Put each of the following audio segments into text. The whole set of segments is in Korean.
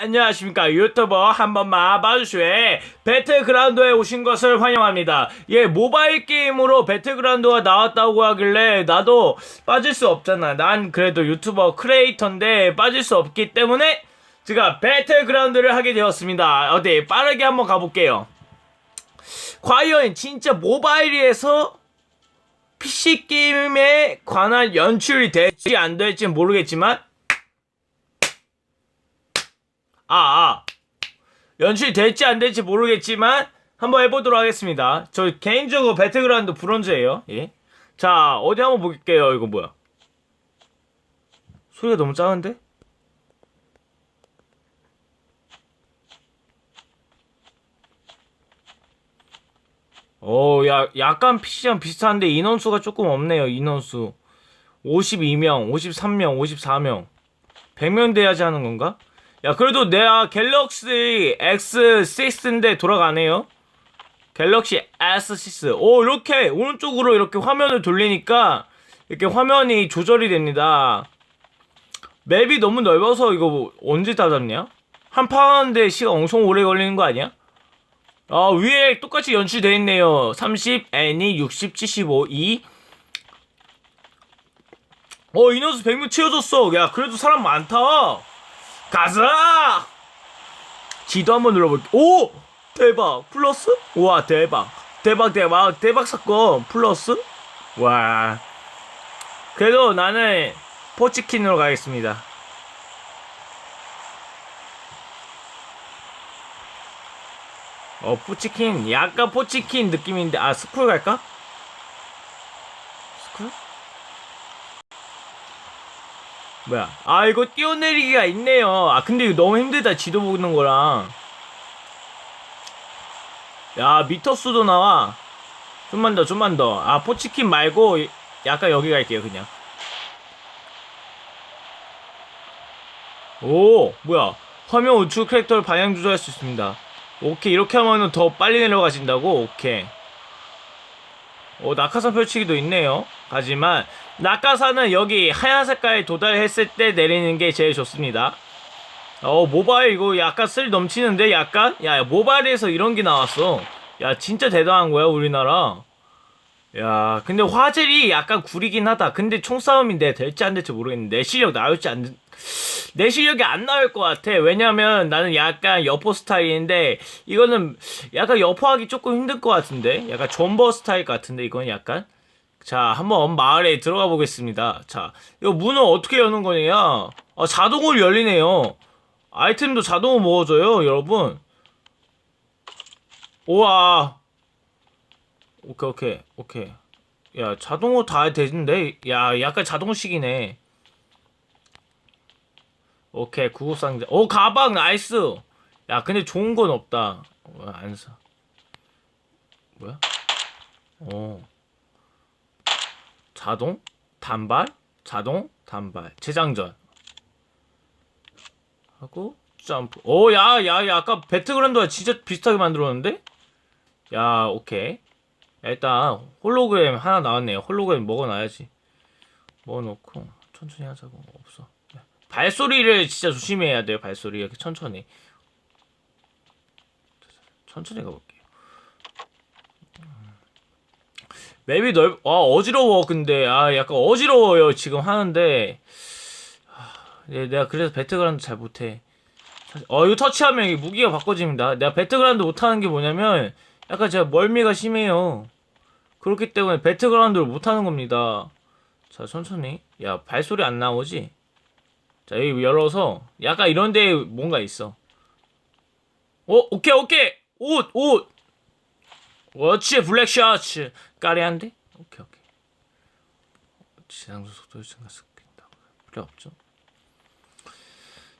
안녕하십니까. 유튜버 한 번만 봐주시오. 배틀그라운드에 오신 것을 환영합니다. 예 모바일 게임으로 배틀그라운드가 나왔다고 하길래 나도 빠질 수 없잖아. 난 그래도 유튜버 크리에이터인데 빠질 수 없기 때문에 제가 배틀그라운드를 하게 되었습니다. 어디 빠르게 한번 가볼게요. 과연 진짜 모바일에서 PC 게임에 관한 연출이 될지 안 될지 모르겠지만 아, 아. 연출이 될지 안 될지 모르겠지만 한번 해보도록 하겠습니다. 저 개인적으로 배틀그라운드 브론즈예요. 예. 자, 어디 한번 볼게요. 이거 뭐야? 소리가 너무 작은데? 어, 야, 약간 PC랑 비슷한데 인원수가 조금 없네요. 인원수. 52명, 53명, 54명. 100명 돼야지 하는 건가? 야, 그래도 내가 갤럭시 X6인데 돌아가네요. 갤럭시 S6. 오, 이렇게 오른쪽으로 이렇게 화면을 돌리니까 이렇게 화면이 조절이 됩니다. 맵이 너무 넓어서 이거 뭐 언제 다 잡냐? 한 파는데 시간 엄청 오래 걸리는 거 아니야? 아, 위에 똑같이 연출되어 있네요. 30, N이 60, 75, 2. 어, 인원수 100명 채워줬어. 야, 그래도 사람 많다. 가자! 지도 한번 눌러볼게. 오! 대박! 플러스? 우와, 대박. 대박, 대박, 대박 사건. 플러스? 와. 그래도 나는 포치킨으로 가겠습니다. 어, 포치킨. 약간 포치킨 느낌인데, 아, 스쿨 갈까? 스쿨? 뭐야? 아 이거 뛰어내리기가 있네요. 아 근데 이거 너무 힘들다 지도 보는 거랑. 야 미터 수도 나와. 좀만 더 좀만 더. 아 포치킨 말고 약간 여기 갈게요 그냥. 오 뭐야? 화면 우측 캐릭터를 방향 조절할 수 있습니다. 오케이 이렇게 하면은 더 빨리 내려가신다고. 오케이. 오 낙하산 펼치기도 있네요. 하지만 낙하산은 여기 하얀 색깔에 도달했을 때 내리는 게 제일 좋습니다. 어 모바일 이거 약간 쓸 넘치는데 약간 야 모바일에서 이런 게 나왔어. 야 진짜 대단한 거야 우리나라. 야 근데 화질이 약간 구리긴 하다. 근데 총싸움인데 될지 안 될지 모르겠는데 내 실력 나올지 안 내 실력이 안 나올 것 같아. 왜냐면 나는 약간 여포 스타일인데 이거는 약간 여포하기 조금 힘들 것 같은데 약간 존버 스타일 같은데 이건 약간 자 한번 마을에 들어가 보겠습니다. 자 이거 문을 어떻게 여는 거냐? 아, 자동으로 열리네요. 아이템도 자동으로 먹어줘요, 여러분. 우와. 오케이 오케이 오케이. 야 자동으로 다 되는데 야 약간 자동식이네. 오케이 구급상자 오 가방 나이스 야 근데 좋은 건 없다 왜안 사? 뭐야? 어 자동 단발 자동 단발. 재장전. 하고 점프. 오야야 야, 아까 배틀그라운드와 진짜 비슷하게 만들었는데? 야 오케이. 야, 일단 홀로그램 하나 나왔네요. 홀로그램 먹어놔야지. 먹어놓고 천천히 하자고. 없어. 발소리를 진짜 조심해야 돼요. 발소리. 이렇게 천천히. 천천히 가볼게요. 맵이 넓, 아 어지러워 근데 아 약간 어지러워요 지금 하는데 아, 내가 그래서 배틀그라운드 잘 못해. 어 이거 터치하면 이 무기가 바꿔집니다. 내가 배틀그라운드 못하는 게 뭐냐면 약간 제가 멀미가 심해요. 그렇기 때문에 배틀그라운드를 못하는 겁니다. 자 천천히. 야 발소리 안 나오지? 자, 여기 열어서 약간 이런 데 뭔가 있어. 오, 오케이, 오케이. 옷, 옷. 워치 블랙 셔츠. 까리한데? 오케이, 오케이. 지상수 속도를 증가시킨다. 필요 없죠.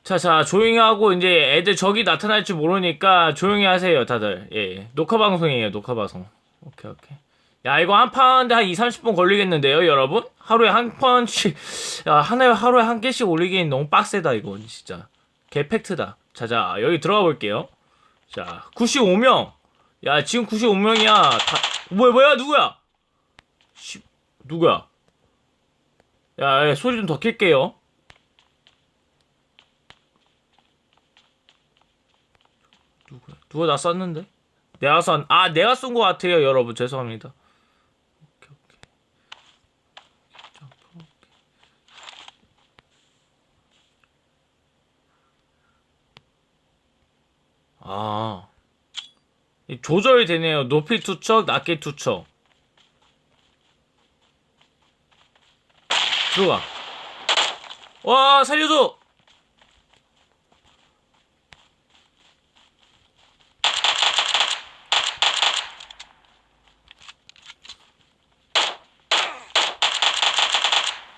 자, 자, 조용히 하고 이제 애들 적이 나타날 줄 모르니까 조용히 하세요, 다들. 예, 예. 녹화 방송이에요, 녹화 방송. 오케이, 오케이. 야, 이거 한 판인데 한 2, 30분 걸리겠는데요, 여러분? 하루에 한 판씩, 야, 하나에 하루에 한 개씩 올리기엔 너무 빡세다, 이거, 진짜. 개팩트다. 자, 자, 여기 들어가 볼게요. 자, 95명. 야, 지금 95명이야. 다, 뭐야, 뭐야, 누구야? 씨, 누구야? 야, 야 소리 좀 더 킬게요. 누구야? 누가 나 쐈는데? 내가 쏜, 아, 내가 쏜 것 같아요, 여러분. 죄송합니다. 아. 이 조절이 되네요. 높이 투척, 낮게 투척. 들어가. 와, 살려줘!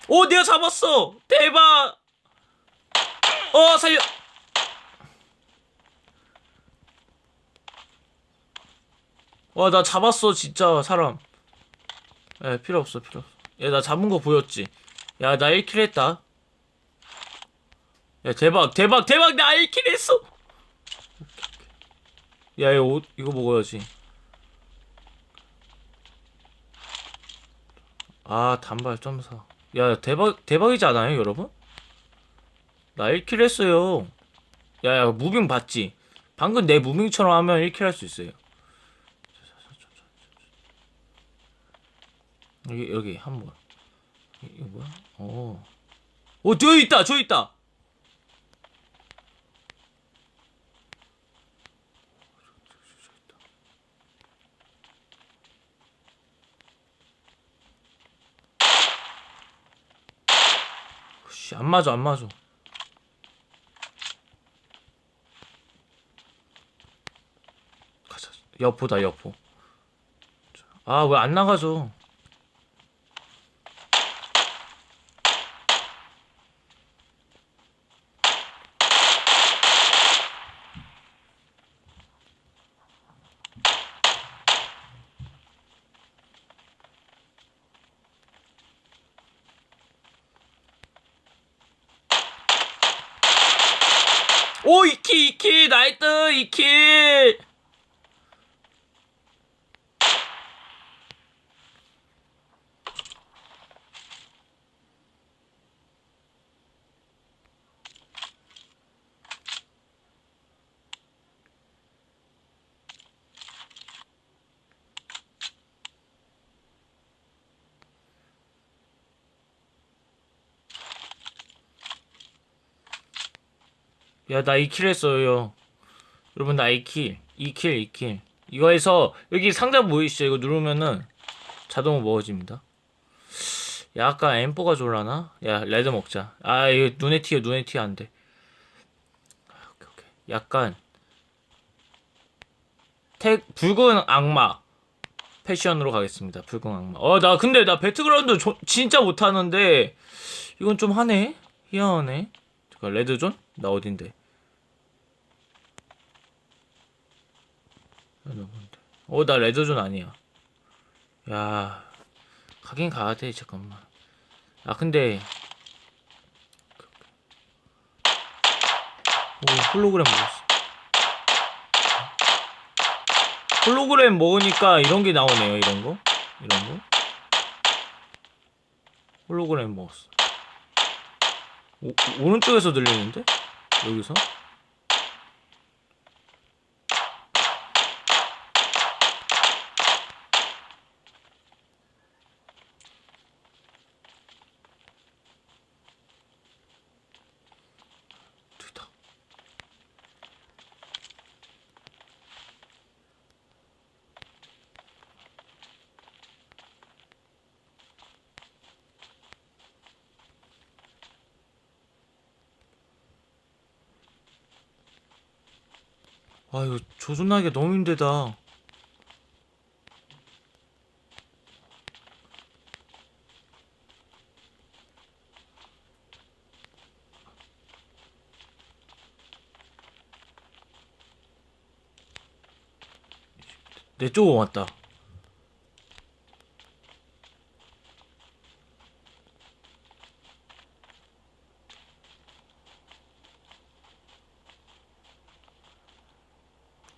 오, 내가 잡았어! 대박! 어, 살려! 와, 나 잡았어, 진짜, 사람. 야, 필요 없어, 필요 없어. 야, 나 잡은 거 보였지? 야, 나 1킬 했다. 야, 대박, 대박, 대박! 나 1킬 했어! 야, 이거, 옷- 이거 먹어야지. 아, 단발 점사. 야, 대박, 대박이지 않아요, 여러분? 나 1킬 했어요. 야, 야, 무빙 봤지? 방금 내 무빙처럼 하면 1킬 할 수 있어요. 여기, 여기, 한 번. 이- 이거 뭐야? 어. 오, 저기 있다! 저기 있다! 씨, 안 맞아, 안 맞아. 가자. 여포다, 여포. 아, 왜 안 나가죠? 오, 이키, 이키, 나이트, 이키! 야, 나 2킬 했어요. 여러분, 나 2킬. 2킬, 2킬. 이거 해서, 여기 상자 보이시죠? 이거 누르면은 자동으로 먹어집니다. 약간 엠포가 졸라나? 야, 레드 먹자. 아, 이거 눈에 튀어, 눈에 튀어, 안 돼. 아, 오케이, 오케이. 약간, 택, 붉은 악마. 패션으로 가겠습니다. 붉은 악마. 어, 나 근데 나 배트그라운드 조- 진짜 못하는데, 이건 좀 하네? 희한하네. 잠깐, 레드존? 나 어딘데? 어, 나 레드존 아니야. 야, 가긴 가야 돼, 잠깐만. 아, 근데. 오, 홀로그램 먹었어. 홀로그램 먹으니까 이런 게 나오네요, 이런 거. 이런 거. 홀로그램 먹었어. 오, 오른쪽에서 들리는데? 여기서? 조준하기가 너무 힘들다. 내 쪽으로 왔다.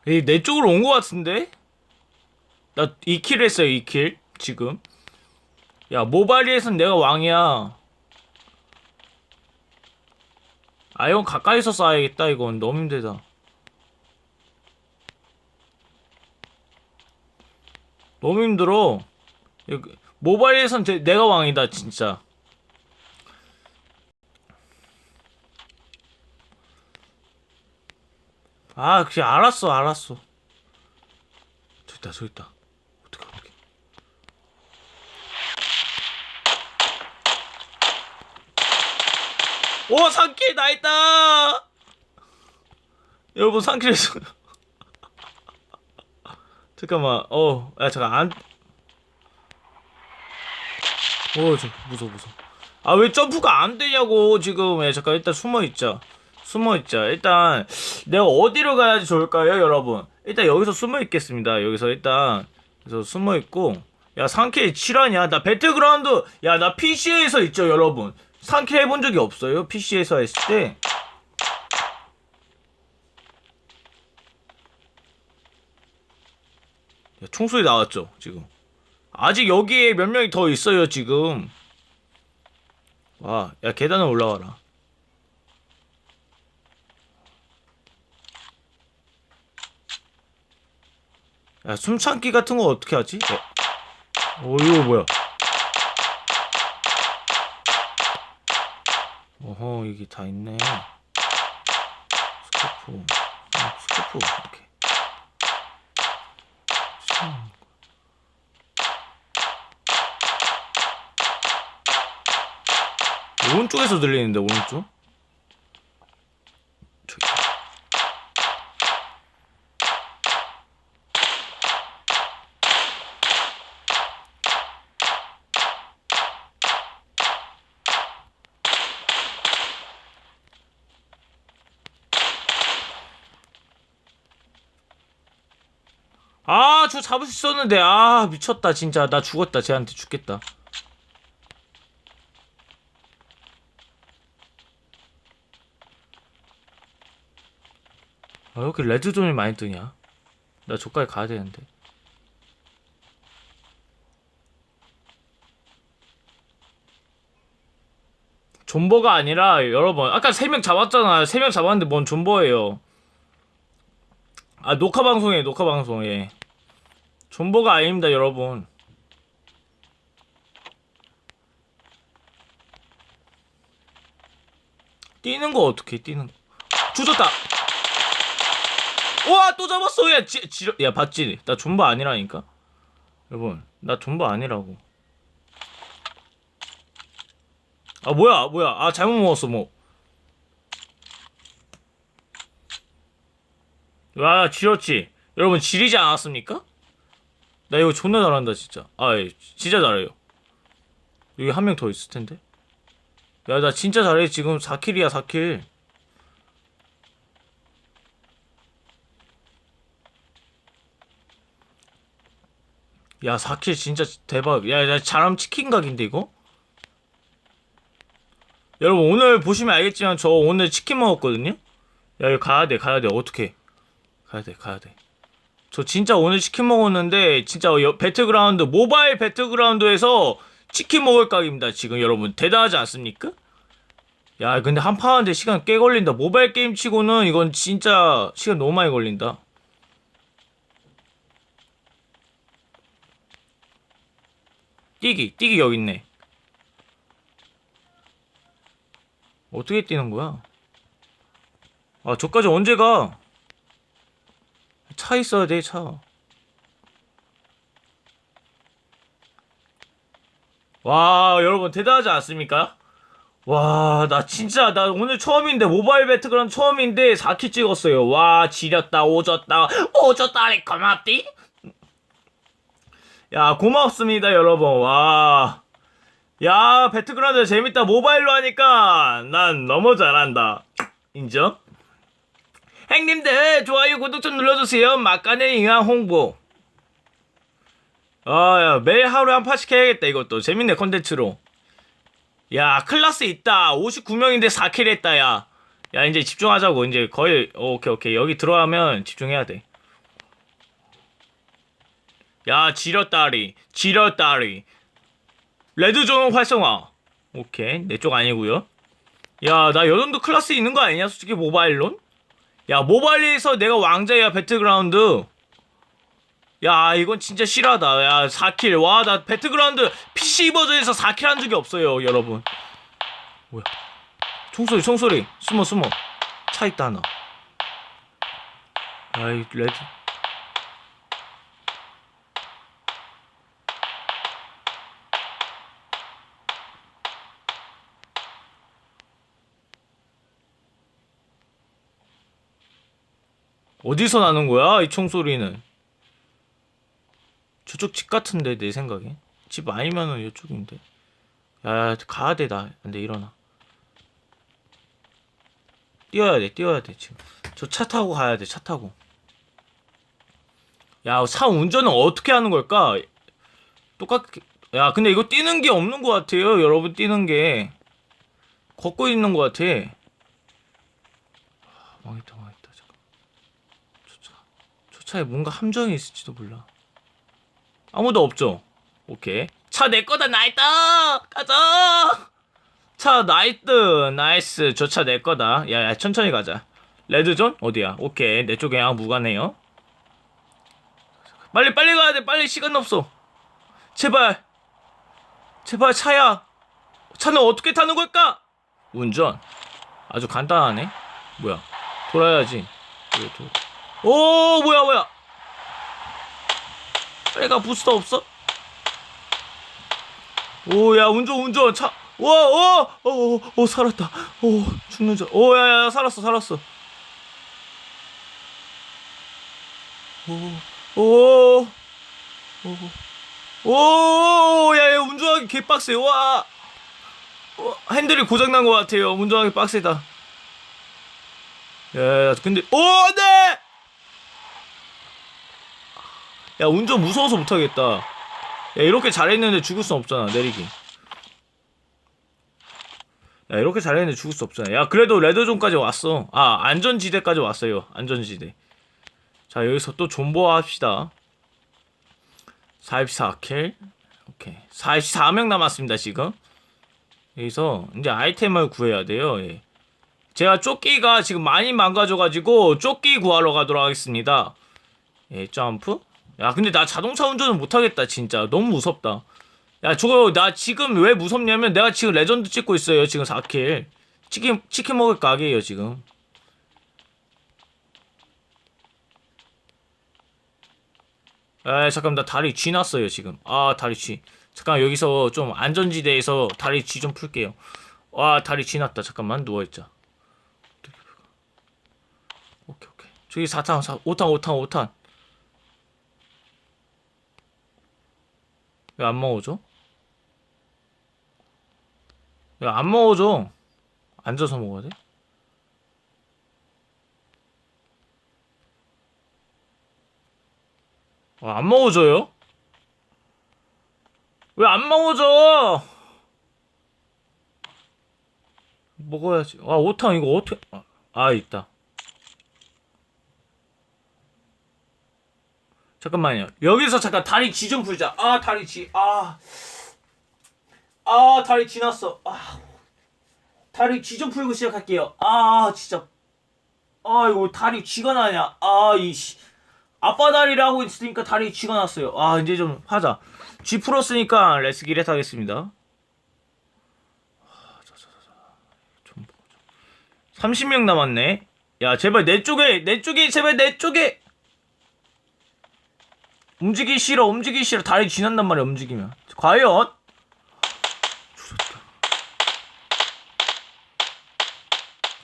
내 쪽으로 온 것 같은데? 나 2킬 했어요 2킬. 지금. 야 모바리에선 내가 왕이야. 아 이건 가까이서 쏴야겠다 이건. 너무 힘들다. 너무 힘들어. 모바일에선 내가 왕이다 진짜. 아, 그냥 알았어, 알았어. 저기 있다, 저기 있다. 어떡해, 어떡해. 오, 상킬 나 있다! 여러분, 했어요. 잠깐만, 어, 야, 잠깐, 안. 오, 저, 무서워, 무서워. 아, 왜 점프가 안 되냐고, 지금. 야, 잠깐, 일단 숨어 있자. 숨어 있자. 일단, 내가 어디로 가야지 좋을까요, 여러분? 일단 여기서 숨어 있겠습니다. 여기서 일단, 그래서 숨어 있고. 야, 상킬 7화냐? 나 배틀그라운드, 야, 나 PC에서 있죠, 여러분. 상킬 해본 적이 없어요, PC에서 했을 때. 야, 총소리 나왔죠, 지금. 아직 여기에 몇 명이 더 있어요, 지금. 와, 야, 계단을 올라가라. 야, 숨참기 같은 거 어떻게 하지? 야. 어, 이거 뭐야? 어허, 이게 다 있네. 스코프. 어, 스코프, 이렇게. 참. 오른쪽에서 들리는데, 오른쪽? 아, 저 잡을 수 있었는데. 아, 미쳤다, 진짜. 나 죽었다. 쟤한테 죽겠다. 아, 왜 이렇게 레드존이 많이 뜨냐? 나 저까지 가야 되는데. 존버가 아니라, 여러분. 아까 3명 잡았잖아. 3명 잡았는데 뭔 존버예요. 아, 녹화 방송이에요, 녹화 방송에. 존버가 아닙니다, 여러분. 뛰는 거 어떻게 뛰는 거? 주졌다. 와, 또 잡았어. 야, 지, 지, 야, 봤지? 나 존버 아니라니까. 여러분, 나 존버 아니라고. 아, 뭐야, 뭐야. 아, 잘못 먹었어, 뭐. 와, 지렸지. 여러분, 지리지 않았습니까? 나 이거 존나 잘한다, 진짜. 아, 예, 진짜 잘해요. 여기 한 명 더 있을 텐데. 야, 나 진짜 잘해. 지금 4킬이야, 4킬. 야, 4킬 진짜 대박. 야, 나 잘하면 치킨 각인데, 이거? 여러분, 오늘 보시면 알겠지만, 저 오늘 치킨 먹었거든요? 야, 이거 가야 돼, 가야 돼. 어떻게? 가야 돼, 가야 돼. 저 진짜 오늘 치킨 먹었는데, 진짜 여- 배틀그라운드, 모바일 배틀그라운드에서 치킨 먹을 각입니다, 지금 여러분. 대단하지 않습니까? 야, 근데 한 판 하는데 시간 꽤 걸린다. 모바일 게임 치고는 이건 진짜 시간 너무 많이 걸린다. 뛰기, 뛰기 여기 있네. 어떻게 뛰는 거야? 아, 저까지 언제 가? 차 있어야 돼, 차. 와, 여러분 대단하지 않습니까? 와, 나 진짜 나 오늘 처음인데 모바일 배틀그라운드 처음인데 4킬 찍었어요. 와, 지렸다, 오졌다, 오졌다리 고맙디? 야, 고맙습니다, 여러분. 와. 야, 배틀그라운드 재밌다. 모바일로 하니까 난 너무 잘한다. 인정? 행님들 좋아요 구독 좀 눌러주세요. 막간의 인한 홍보. 아, 야, 매일 하루에 한 판씩 해야겠다, 이것도. 재밌네, 컨텐츠로. 야, 클라스 있다. 59명인데 4킬 했다, 야. 야, 이제 집중하자고. 이제 거의, 어, 오케이, 오케이. 여기 들어가면 집중해야 돼. 야, 지렸다리. 지렸다리. 레드존 활성화. 오케이. 내 쪽 아니고요 야, 나 여전도 클라스 있는 거 아니냐? 솔직히 모바일론? 야, 모바일에서 내가 왕자야, 배틀그라운드. 야 이건 진짜 실하다. 야 4킬. 와 나 배틀그라운드 PC 버전에서 4킬 한 적이 없어요 여러분. 뭐야? 총소리 총소리. 숨어 숨어. 차 있다 하나. 아이 레드 어디서 나는 거야 이 총소리는? 저쪽 집 같은데 내 생각에. 집 아니면은 이쪽인데. 야 가야 돼나. 안돼 일어나. 뛰어야 돼 뛰어야 돼 지금. 저 차 타고 가야 돼 차 타고. 야 차 운전은 어떻게 하는 걸까? 똑같게 야 근데 이거 뛰는 게 없는 것 같아요 여러분 뛰는 게. 걷고 있는 것 같아. 아, 망했다 차에 뭔가 함정이 있을지도 몰라. 아무도 없죠? 오케이. 차 내 거다 나이트! 가자! 차 나이트! 나이스. 저 차 내 거다. 야야 천천히 가자. 레드존? 어디야? 오케이. 내 쪽에 아 무가네요. 빨리 빨리 가야 돼. 빨리 시간 없어. 제발. 제발 차야. 차는 어떻게 타는 걸까? 운전. 아주 간단하네. 뭐야? 돌아야지. 그래, 돌- 오 뭐야 뭐야. 빨리가 부스터 없어? 오야 운전 운전. 차와오오 오 살았다. 오 죽는 줄 오 야야 살았어 살았어. 오오오야야 운전하기 개빡세. 와. 어, 핸들이 고장난 것 같아요. 운전하기 빡세다. 야 근데 오네 야 운전 무서워서 못하겠다. 야 이렇게 잘했는데 죽을 순 없잖아 내리기. 야 이렇게 잘했는데 죽을 수 없잖아. 야 그래도 레드존까지 왔어. 아 안전지대까지 왔어요 안전지대. 자 여기서 또 존버화 합시다. 44킬. 오케이. 44명 남았습니다 지금. 여기서 이제 아이템을 구해야 돼요 예. 제가 조끼가 지금 많이 망가져가지고 조끼 구하러 가도록 하겠습니다. 예 점프 야 근데 나 자동차 운전은 못하겠다 진짜. 너무 무섭다. 야 저거 나 지금 왜 무섭냐면 내가 지금 레전드 찍고 있어요 지금 4킬 치킨 치킨 먹을 각이에요 지금. 에 잠깐 나 다리 쥐 났어요 지금. 아 다리 쥐. 잠깐 여기서 좀 안전지대에서 다리 쥐 좀 풀게요. 와 다리 쥐 났다. 잠깐만 누워있자. 오케이 오케이. 저기 4탄 4, 5탄 5탄 5탄 왜 안 먹어줘? 왜 안 먹어줘? 앉아서 먹어야 돼? 어, 안 먹어줘요? 왜 안 먹어줘? 먹어야지. 아, 5탄 이거 어떻게, 아, 아, 있다. 잠깐만요. 여기서 잠깐 다리 쥐좀 풀자. 아, 다리 쥐. 아. 아, 다리 지났어. 아. 다리 쥐좀 풀고 시작할게요. 아, 진짜. 아, 이거 다리 쥐가 나냐. 아, 이 씨. 아빠 다리를 하고 있으니까 다리 쥐가 났어요. 아, 이제 좀 하자. 쥐 풀었으니까 레스 기렛 하겠습니다. 30명 남았네. 야, 제발 내 쪽에, 내 쪽에, 제발 내 쪽에! 움직이기 싫어, 움직이기 싫어. 다리 지난단 말이야, 움직이면. 과연? 죽었다.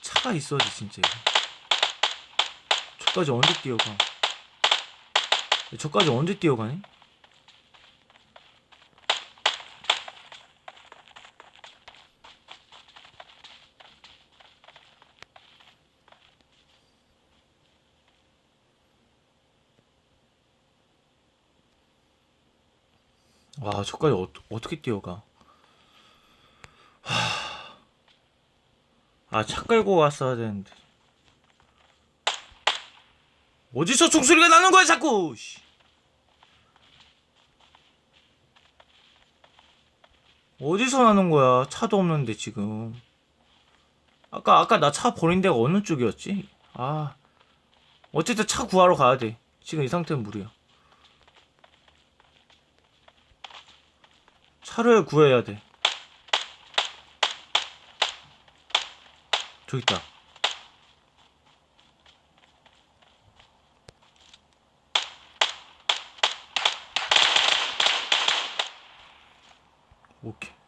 차가 있어야지, 진짜. 저까지 언제 뛰어가? 저까지 언제 뛰어가니? 와, 저까지 어, 어떻게 뛰어가? 하... 아, 차 끌고 왔어야 되는데. 어디서 총소리가 나는 거야, 자꾸! 씨. 어디서 나는 거야? 차도 없는데, 지금. 아까, 아까 나 차 버린 데가 어느 쪽이었지? 아. 어쨌든 차 구하러 가야 돼. 지금 이 상태는 무리야. 차를 구해야 돼. 저기 있다. 오케이.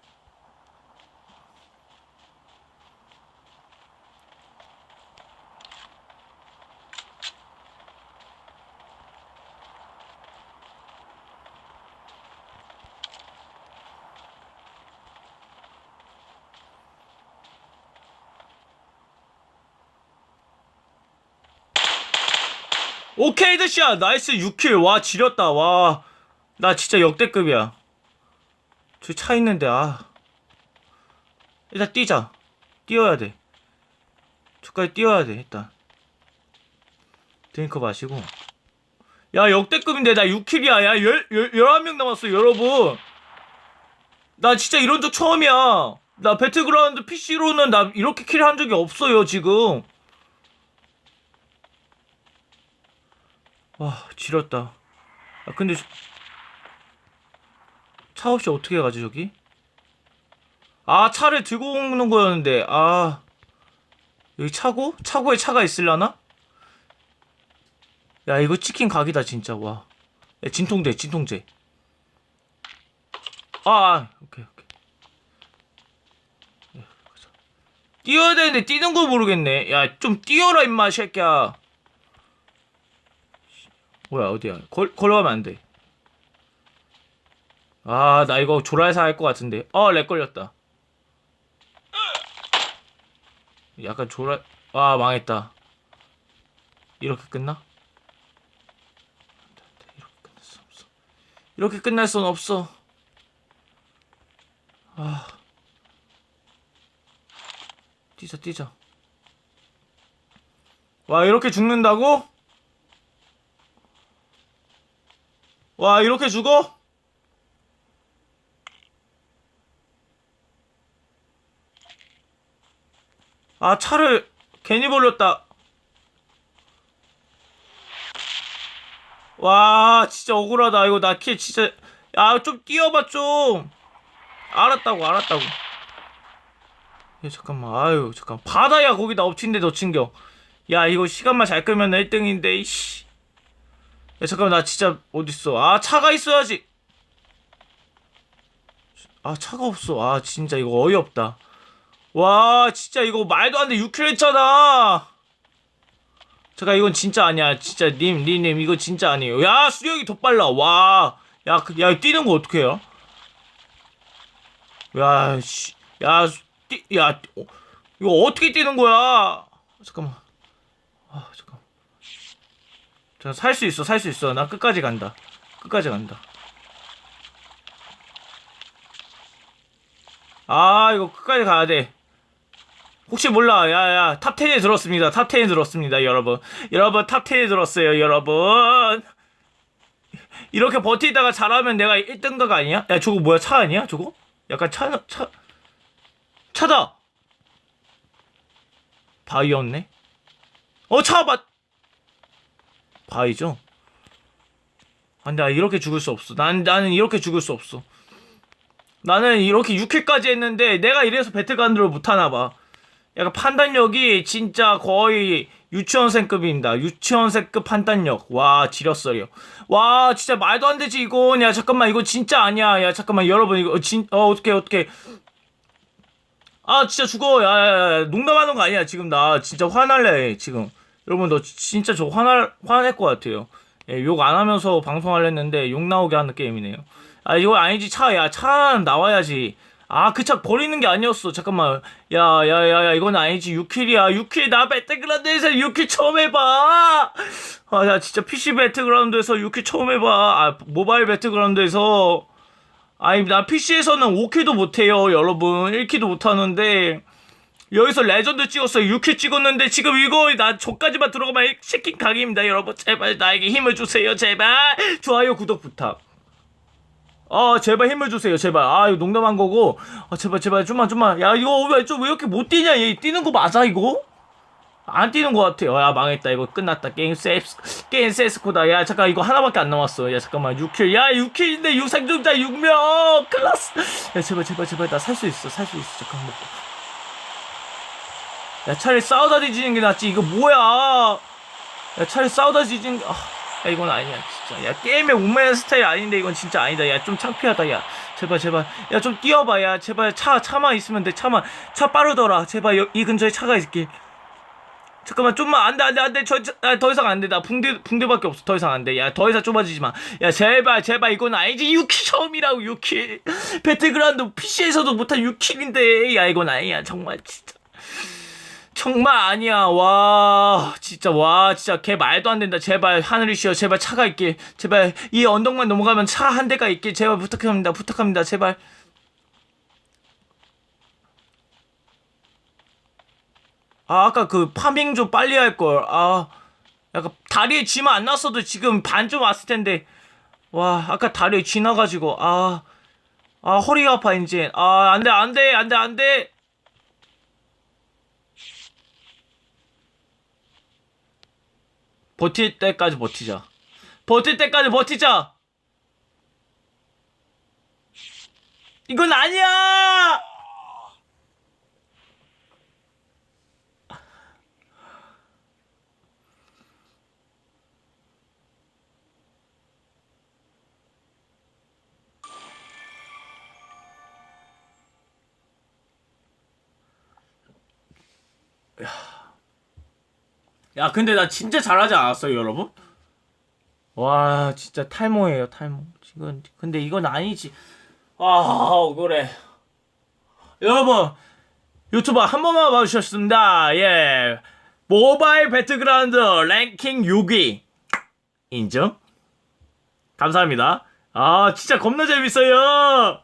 오케이 드샷 나이스 6킬. 와 지렸다. 와. 나 진짜 역대급이야. 저기 차 있는데 아. 일단 뛰자. 뛰어야 돼. 저까지 뛰어야 돼 일단. 드링크 마시고. 야 역대급인데. 나 6킬이야. 야 열, 열, 11명 남았어 여러분. 나 진짜 이런 적 처음이야. 나 배틀그라운드 PC로는 나 이렇게 킬 한 적이 없어요 지금 와 지렸다 아 근데 저- 차 없이 어떻게 가지 저기? 아 차를 들고 오는 거였는데 아 여기 차고? 차고에 차가 있을라나? 야 이거 치킨 각이다 진짜 와 야, 진통제 진통제 아, 아 오케이 오케이 야, 가자. 뛰어야 되는데 뛰는 걸 모르겠네 야 좀 뛰어라 임마 이 새끼야 뭐야 어디야? 걸, 걸어가면 안 돼. 아 나 이거 조라에서 할 것 같은데. 어렉 걸렸다. 약간 조라 아 망했다. 이렇게 끝나? 이렇게 끝날 수 없어 이렇게 끝날 순 없어. 아. 뛰자 뛰자. 와 이렇게 죽는다고? 와 이렇게 죽어? 아 차를 괜히 벌렸다. 와 진짜 억울하다. 이거 나 킬 진짜 야 좀 뛰어봐 좀. 알았다고 알았다고. 야 잠깐만. 아유 잠깐 바다야 거기다 엎친데 너 챙겨. 야 이거 시간만 잘 끄면 1등인데 이씨 야 잠깐만 나 진짜 어딨어? 아 차가 있어야지! 아 차가 없어. 아 진짜 이거 어이없다. 와 진짜 이거 말도 안 돼. 6킬 했잖아! 잠깐 이건 진짜 아니야. 진짜 님 님 님 이거 진짜 아니에요. 야 수력이 더 빨라. 와야야 그, 야, 뛰는 거 어떻게 해요? 야 씨 야 뛰, 야 어, 이거 어떻게 뛰는 거야? 잠깐만. 아 잠깐 자 살 수 있어 살 수 있어. 나 끝까지 간다. 끝까지 간다. 아 이거 끝까지 가야 돼. 혹시 몰라. 야 야 탑10에 들었습니다. 탑10에 들었습니다 여러분. 여러분 탑10에 들었어요 여러분. 이렇게 버티다가 잘하면 내가 1등각 아니야? 야 저거 뭐야? 차 아니야? 저거? 약간 차, 차 차다! 바위였네? 어 차 맞 바위죠 아, 나 이렇게 죽을 수 없어 난, 나는 이렇게 죽을 수 없어 나는 이렇게 6회까지 했는데 내가 이래서 배틀그라운드를 못하나 봐 약간 판단력이 진짜 거의 유치원생급입니다. 유치원생급 판단력. 와, 지렸어요. 와, 진짜 말도 안 되지, 이건. 야, 잠깐만, 이거 진짜 아니야. 야, 잠깐만, 여러분, 이거, 진, 어, 어떡해, 어떡해. 아, 진짜 죽어. 야, 야, 야, 농담하는 거 아니야. 지금 나 진짜 화날래, 지금. 여러분, 너 진짜 저 화날, 화낼 것 같아요. 예, 욕 안 하면서 방송하려 했는데 욕 나오게 하는 게임이네요. 아, 이거 아니지, 차. 야, 차는 나와야지. 아, 그 차 버리는 게 아니었어. 잠깐만. 야, 야, 야, 야, 이건 아니지. 6킬이야. 6킬. 나 배틀그라운드에서 6킬 처음 해봐. 아, 나 진짜 PC 배틀그라운드에서 6킬 처음 해봐. 아, 모바일 배틀그라운드에서. 아니, 나 PC에서는 5킬도 못해요, 여러분. 1킬도 못하는데. 여기서 레전드 찍었어요. 6킬 찍었는데 지금 이거 나 저까지만 들어가면 치킨 각입니다, 여러분. 제발 나에게 힘을 주세요, 제발. 좋아요, 구독 부탁. 아 제발 힘을 주세요 제발 아 이거 농담한 거고 아 제발 제발 좀만 좀만 야 이거 왜좀왜 이렇게 못 뛰냐 얘 뛰는 거 맞아 이거 안 뛰는 것 같아요. 야 망했다 이거 끝났다 게임 세스 게임 세스코다. 야 잠깐 이거 하나밖에 안 남았어. 야 잠깐만 6킬 야 6킬인데 유생존자 6명 클라스. 야 제발 제발 제발 나 살 수 있어 살 수 있어 잠깐 먹고. 야 차라리 싸우다 뒤지는 게 낫지. 이거 뭐야? 야 차라리 싸우다 뒤지는 게 아, 야 이건 아니야 진짜. 야 게임에 운매는 스타일 아닌데 이건 진짜 아니다. 야 좀 창피하다 야. 제발 제발. 야 좀 뛰어봐 야. 제발 차 차만 있으면 돼 차만 차 빠르더라. 제발 여, 이 근처에 차가 있게. 잠깐만 좀만 안돼 안돼 안돼. 저더 이상 안돼. 나 붕대 붕대밖에 없어. 더 이상 안돼. 야 더 이상 좁아지지 마야 제발 제발. 이건 아니지. 6킬 처음이라고 6킬 배틀그라운드 PC에서도 못한 6킬인데. 야 이건 아니야. 정말 진짜 정말 아니야. 와 진짜 와 진짜 걔 말도 안 된다. 제발 하늘이시여 제발 차가 있게 제발 이 언덕만 넘어가면 차 한 대가 있게 제발 부탁합니다. 부탁합니다. 제발. 아 아까 그 파밍 좀 빨리 할 걸. 아 약간 다리에 쥐만 안 났어도 지금 반 좀 왔을 텐데. 와 아까 다리에 쥐 나가지고. 아 아 허리가 아파 이제. 아 안 돼 안 돼 안 돼 안 돼 버틸 때까지 버티자. 버틸 때까지 버티자. 이건 아니야. 야, 근데 나 진짜 잘하지 않았어요, 여러분? 와, 진짜 탈모예요, 탈모. 지금 근데 이건 아니지. 아, 억울해. 여러분, 유튜브 한 번만 봐주셨습니다. 예. 모바일 배틀그라운드 랭킹 6위. 인정? 감사합니다. 아, 진짜 겁나 재밌어요.